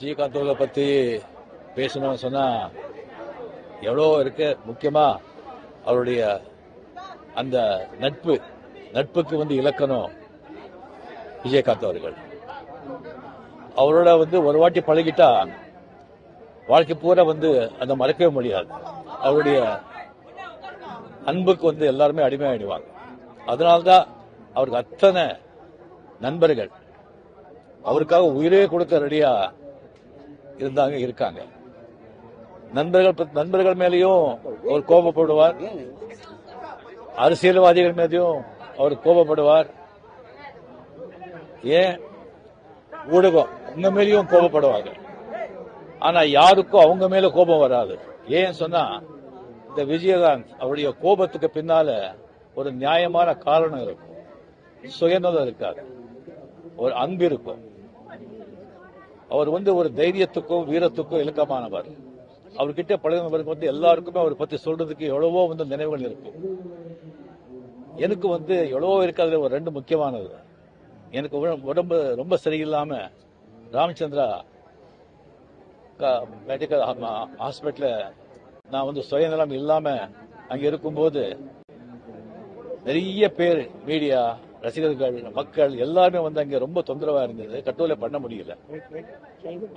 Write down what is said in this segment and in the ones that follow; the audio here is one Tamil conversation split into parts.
விஜயகாந்த் அவர்களை பத்தி பேசணும்னு சொன்னா எவ்வளோ இருக்கு? முக்கியமா அவருடைய அந்த நட்பு நட்புக்கு வந்து இலக்கணம் விஜயகாந்த் அவர்கள். அவரோட வந்து ஒரு வாட்டி பழகிட்டா வாழ்க்கை பூரா வந்து அதை மறக்கவே முடியாது. அவருடைய அன்புக்கு வந்து எல்லாருமே அடிமையாயிடுவாங்க. அதனால்தான் அவருக்கு அத்தனை நண்பர்கள். அவருக்காக உயிரே கொடுக்க ரெடியா இருந்தாங்க இருக்காங்க. நண்பர்கள் நண்பர்கள் மேலேயும் அவர் கோபப்படுவார். அரசியல்வாதிகள் மேலேயும் அவர் கோபப்படுவார். ஏன்? ஊடகம் உங்க மேலேயும் கோபப்படுவாங்க ஆனா யாருக்கும் அவங்க மேல கோபம் வராது. ஏன் சொன்னா இந்த விஜயகாந்த் அவருடைய கோபத்துக்கு பின்னால ஒரு நியாயமான காரணம் இருக்கும். சுயநலம் இருக்காது. ஒரு அன்பு இருக்கும். அவர் வந்து ஒரு தைரியத்துக்கும் வீரத்துக்கும் இலக்கமானவர் அவர்கிட்ட பழகினவருக்கு வந்து எல்லாருக்குமே அவரை பத்தி சொல்றதுக்கு எவ்வளவோ வந்து நினைவுகள் இருக்கும். எனக்கு வந்து எவ்வளவோ இருக்காது ஒரு ரெண்டு முக்கியமானது. எனக்கு உடம்பு- உடம்பு ரொம்ப சரியில்லாம ராமச்சந்திரா மெடிக்கல் ஹாஸ்பிட்டல நான் வந்து சுயநலம் இல்லாம அங்க இருக்கும்போது நிறைய பேர் மீடியா ரசிகர்கள் மக்கள் எல்லாருமே வந்து அங்க ரொம்ப தொந்தரவா இருந்தது. கட்டுரை பண்ண முடியல.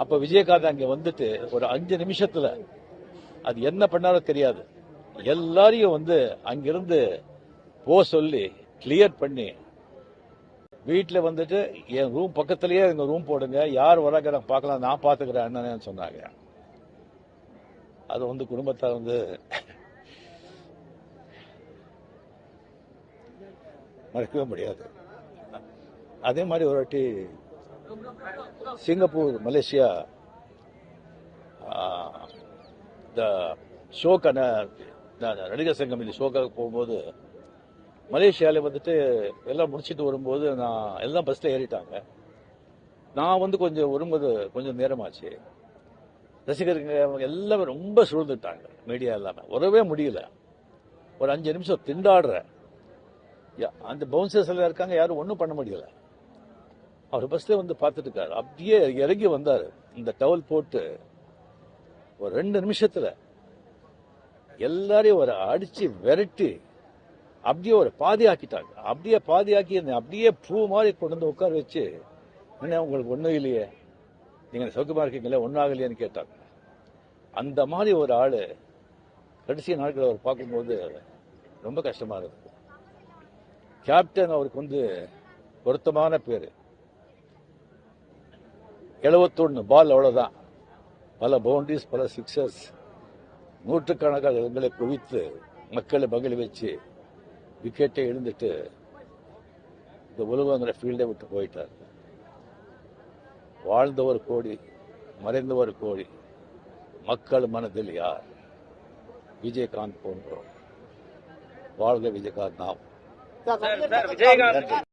அப்ப விஜயகாந்த் அங்க வந்துட்டு ஒரு அஞ்சு நிமிஷத்துல அது என்ன பண்ணாரோ தெரியாது. எல்லாரையும் வந்து அங்கிருந்து போ சொல்லி கிளியர் பண்ணி வீட்டில் வந்துட்டு என் ரூம் பக்கத்துலயே எங்க ரூம் போடுங்க. யார் வராங்க நான் பார்க்கலாம். நான் பார்த்துக்கிறேன் அண்ணன்னு சொன்னாங்க. அது வந்து குடும்பத்தார் வந்து மறக்கவே முடியாது. அதே மாதிரி ஒரு வாட்டி சிங்கப்பூர் மலேசியா த இந்த ஷோக்கான நடிகர் சங்கம் இந்த ஷோக்காக போகும்போது மலேசியாவில் வந்துட்டு எல்லாம் முடிச்சிட்டு வரும்போது நான் எல்லாம் பஸ்ஸில் ஏறிட்டாங்க. நான் வந்து கொஞ்சம் வரும்போது கொஞ்சம் நேரமாச்சு. ரசிகர்கள் எல்லாமே ரொம்ப சூழ்ந்துட்டாங்க. மீடியா எல்லாமே வரவே முடியல. ஒரு அஞ்சு நிமிஷம் திண்டாடுறேன். அந்த பவுன்சர்ஸ் எல்லாம் இருக்காங்க யாரும் ஒன்றும் பண்ண முடியல. அவர் பஸ்ல வந்து பார்த்துட்டு இருக்காரு அப்படியே இறங்கி வந்தார். இந்த டவல் போட்டு ஒரு ரெண்டு நிமிஷத்துல எல்லாரையும் ஒரு அடிச்சு விரட்டி அப்படியே ஒரு பாதி ஆக்கிட்டாங்க அப்படியே பாதி ஆக்கி அப்படியே பூ மாதிரி கொண்டு வந்து உட்கார வச்சு என்ன உங்களுக்கு ஒன்றும் இல்லையே. நீங்கள் சௌக்கியமாக இருக்கீங்களே? ஒன்றும் ஆகலையேன்னு கேட்டாங்க. அந்த மாதிரி ஒரு ஆள் கடைசி நாட்களை அவர் பார்க்கும்போது ரொம்ப கஷ்டமாக இருக்கும் கேப்டன் அவருக்கு வந்து பொருத்தமான பேர். எழுபத்தொன்று பால் அவ்வளோதான் பல பவுண்டரிஸ் பல சிக்ஸர்ஸ் நூற்றுக்கணக்கான இடங்களை குவித்து மக்களை மகிழ வச்சு விக்கெட்டை எழுந்துட்டு இந்த உலகங்கிற ஃபீல்டை விட்டு போயிட்டார். வாழ்ந்தவர் கோடி மறைந்தவர் கோடி மக்கள் மனதில் யார்? விஜயகாந்த் போன்றோம் வாழ்க விஜயகாந்த் நாம். Ver, ver, ver.